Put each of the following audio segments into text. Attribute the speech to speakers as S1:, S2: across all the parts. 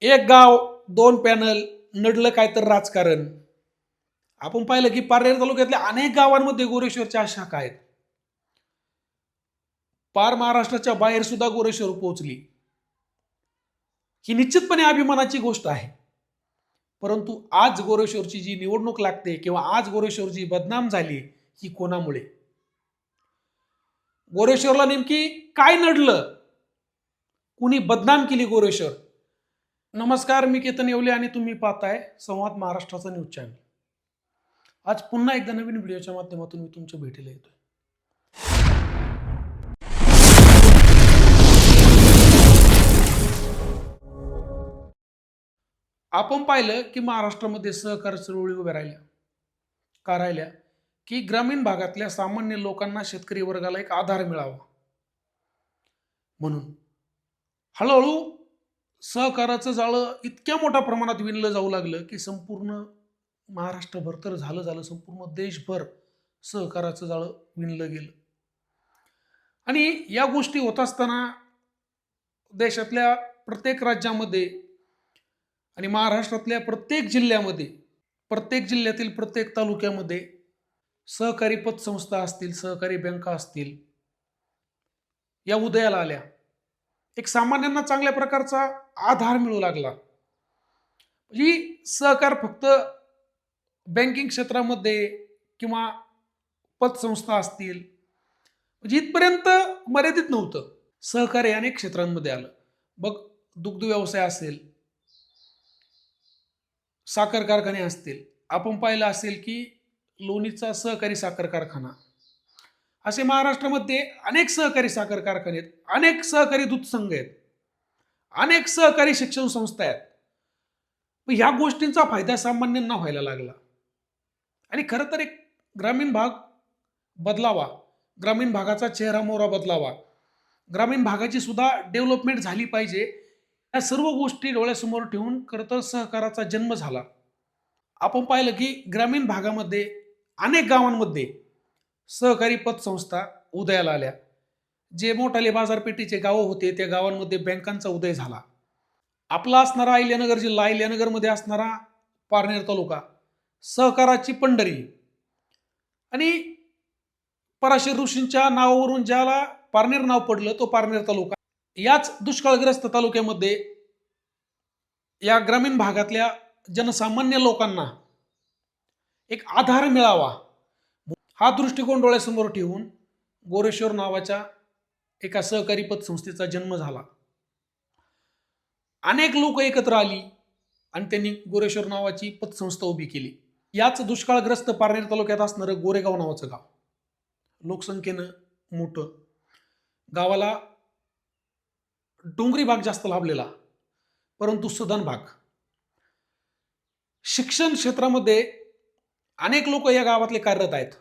S1: एक गाव दोन पॅनल नडलं काय तर राजकारण. आपण पाहिलं की पारनेर तालुक्यातल्या अनेक गावांमध्ये गोरेश्वरच्या शाखा आहेत. पार महाराष्ट्राच्या बाहेर सुद्धा गोरेश्वर पोहोचली. ही निश्चितपणे अभिमानाची गोष्ट आहे. परंतु आज गोरेश्वरची जी निवडणूक लागते किंवा आज गोरेश्वर जी बदनाम झाली ही कोणामुळे? गोरेश्वरला नेमकी काय नडलं? कुणी बदनाम केली गोरेश्वर? नमस्कार मी केतन येवले आणि तुम्ही पाहताय संवाद महाराष्ट्राचा न्यूज चॅनल. आज पुन्हा एकदा नवीन व्हिडिओच्या माध्यमातून मी तुमच्या भेटीला येतोय. आपण पाहिलं की महाराष्ट्रामध्ये सहकार चळवळी उभ्या राहिल्या. का राहिल्या? की ग्रामीण भागातल्या सामान्य लोकांना शेतकरी वर्गाला एक आधार मिळावा. म्हणून हळूहळू सहकाराचं जाळं इतक्या मोठ्या प्रमाणात विणलं जाऊ लागलं की संपूर्ण महाराष्ट्रभर तर झालं झालं संपूर्ण देशभर सहकाराचं जाळं विणलं गेलं. आणि या गोष्टी होत असताना देशातल्या प्रत्येक राज्यामध्ये आणि महाराष्ट्रातल्या प्रत्येक जिल्ह्यामध्ये प्रत्येक जिल्ह्यातील प्रत्येक तालुक्यामध्ये सहकारी पतसंस्था असतील सहकारी बँका असतील या उदयाला आल्या. एक सामान्यांना चांगल्या प्रकारचा आधार मिळू लागला. ही सहकार फक्त बँकिंग क्षेत्रामध्ये किंवा पतसंस्था असतील म्हणजे इथपर्यंत मर्यादित नव्हतं. सहकार्य अनेक क्षेत्रांमध्ये आलं. बघ दुग्ध व्यवसाय असेल साखर कारखाने असतील. आपण पाहिलं असेल की लोणीचा सहकारी साखर कारखाना. असे महाराष्ट्रामध्ये अनेक सहकारी साखर कारखाने आहेत अनेक सहकारी दूध संघ आहेत अनेक सहकारी शिक्षण संस्था आहेत. पण ह्या गोष्टींचा फायदा सामान्यांना व्हायला लागला. आणि खरं तर एक ग्रामीण भाग बदलावा ग्रामीण भागाचा चेहरा मोहरा बदलावा ग्रामीण भागाची सुद्धा डेव्हलपमेंट झाली पाहिजे या सर्व गोष्टी डोळ्यासमोर ठेवून खरं तर सहकाराचा जन्म झाला. आपण पाहिलं की ग्रामीण भागामध्ये अनेक गावांमध्ये सहकारी पतसंस्था उदयाला आल्या. जे मोठाले बाजारपेठेचे गावं होते त्या गावांमध्ये बँकांचा उदय झाला. आपला असणारा अहिल्यानगर जिल्हा अहिल्यानगरमध्ये असणारा पारनेर तालुका सहकाराची पंढरी आणि पराशर ऋषींच्या नावावरून ज्याला पारनेर नाव पडलं तो पारनेर तालुका. याच दुष्काळग्रस्त तालुक्यामध्ये या ग्रामीण भागातल्या जनसामान्य लोकांना एक आधार मिळावा. हा दृष्टिकोन डोळ्यासमोर ठेवून गोरेश्वर नावाच्या एका सहकारी पतसंस्थेचा जन्म झाला. अनेक लोक एकत्र आली आणि त्यांनी गोरेश्वर नावाची पतसंस्था उभी केली. याच दुष्काळग्रस्त पारनेर तालुक्यात असणारं गोरेगाव नावाचं गाव. लोकसंख्येनं मोठं. गावाला डोंगरी भाग जास्त लाभलेला परंतु सदन भाग. शिक्षण क्षेत्रामध्ये अनेक लोक या गावातले कार्यरत आहेत.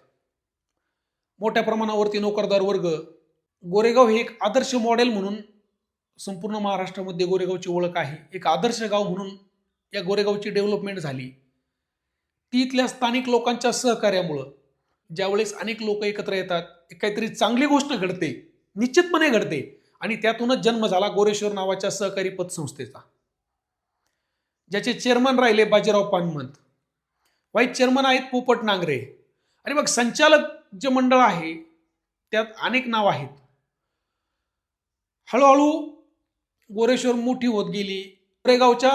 S1: मोठ्या प्रमाणावरती नोकरदार वर्ग. गोरेगाव हे एक आदर्श मॉडेल म्हणून संपूर्ण महाराष्ट्रामध्ये गोरेगावची ओळख आहे. एक आदर्श गाव म्हणून या गोरेगावची डेव्हलपमेंट झाली. ती इथल्या स्थानिक लोकांच्या सहकार्यामुळं ज्यावेळेस अनेक लोक एकत्र येतात एक काहीतरी चांगली गोष्ट घडते निश्चितपणे घडते आणि त्यातूनच जन्म झाला गोरेश्वर नावाच्या सहकारी पतसंस्थेचा ज्याचे चेअरमन राहिले बाजीराव पानमंत. वाईस चेअरमन आहेत पोपट नांगरे. आणि मग संचालक जे मंडळ आहे त्यात अनेक नाव आहेत. हळूहळू गोरेश्वर मोठी होत गेली. गोरेगावच्या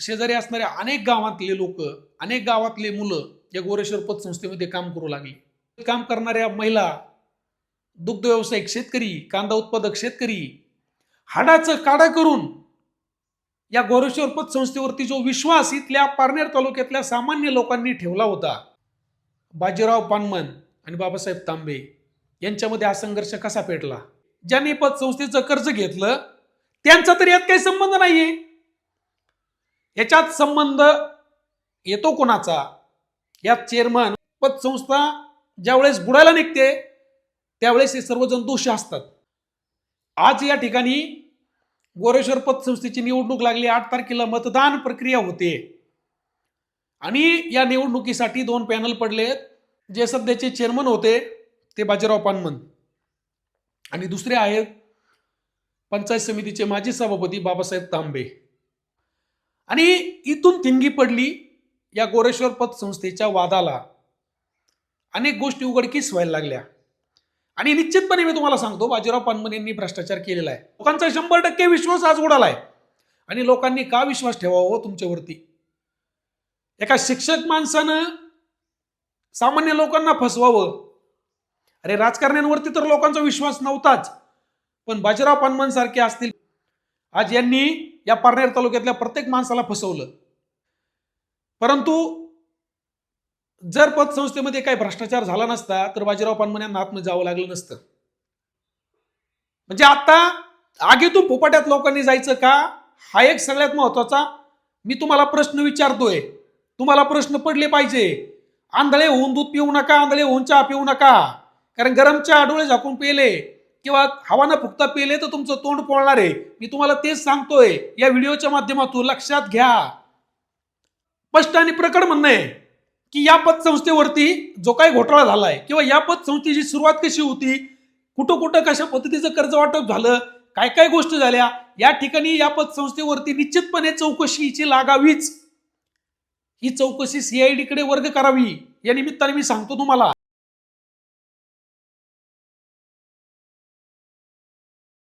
S1: शेजारी असणाऱ्या अनेक गावातले लोक अनेक गावातले मुलं या गोरेश्वर पतसंस्थेमध्ये काम करू लागली. काम करणाऱ्या महिला दुग्ध व्यावसायिक शेतकरी कांदा उत्पादक शेतकरी हाडाचं काढा करून या गोरेश्वर पतसंस्थेवरती जो विश्वास इथल्या पारनेर तालुक्यातल्या सामान्य लोकांनी ठेवला होता. बाजीराव पानमन आणि बाबासाहेब तांबे यांच्यामध्ये हा संघर्ष कसा पेटला? ज्यांनी पतसंस्थेचं कर्ज घेतलं त्यांचा तर यात काही संबंध नाहीये. याच्यात संबंध येतो कोणाचा? यात चेअरमन पतसंस्था ज्यावेळेस बुडायला निघते त्यावेळेस हे सर्वजण दोषी असतात. आज या ठिकाणी गोरेश्वर पतसंस्थेची निवडणूक लागली आठ तारखेला मतदान प्रक्रिया होते. आणि या निवडणुकीसाठी दोन पॅनल पडलेत. जे सध्याचे चेअरमन होते ते बाजीराव पानमन. आणि दुसरे आहेत पंचायत समितीचे माजी सभापती बाबासाहेब तांबे. आणि इथून थिंगी पडली या गोरेश्वर पतसंस्थेच्या वादाला. अनेक गोष्टी उघडकीस व्हायला लागल्या. आणि निश्चितपणे मी तुम्हाला सांगतो बाजीराव पानमन यांनी भ्रष्टाचार केलेला आहे. लोकांचा शंभर टक्के विश्वास आज उडाला आहे आणि लोकांनी का विश्वास ठेवावा हो तुमच्यावरती? एका शिक्षक माणसानं सामान्य लोकांना फसवावं. अरे राजकारण्यांवरती तर लोकांचा विश्वास नव्हताच. पण बाजीराव पानमन सारखे असतील. आज यांनी या पारनेर तालुक्यातल्या प्रत्येक माणसाला फसवलं. परंतु जर पतसंस्थेमध्ये काही भ्रष्टाचार झाला नसता तर बाजीराव पानमन यांना आतमध्ये जावं लागलं नसतं. म्हणजे आता आगीतून पोपाट्यात लोकांनी जायचं का? हा एक सगळ्यात महत्त्वाचा मी तुम्हाला प्रश्न विचारतोय. तुम्हाला प्रश्न पडले पाहिजे. आंधळे होऊन दूध पिऊ नका आंधळे होऊन चहा पिऊ नका. कारण गरम चहा डोळे झाकून पिले किंवा हवा न फुकता पिले तर तुमचं तोंड पोळणार आहे. मी तुम्हाला तेच सांगतोय. या व्हिडिओच्या माध्यमातून लक्षात घ्या. स्पष्ट आणि प्रकट म्हणणं आहे की या पतसंस्थेवरती जो काही घोटाळा झालाय किंवा या पतसंस्थेची सुरुवात कशी होती कुठं कुठं कशा पद्धतीचं कर्ज वाटप झालं काय काय गोष्टी झाल्या या ठिकाणी या पतसंस्थेवरती निश्चितपणे चौकशीची लागावीच. ही चौकशी सीआयडीकडे वर्ग करावी. या निमित्ताने मी सांगतो तुम्हाला.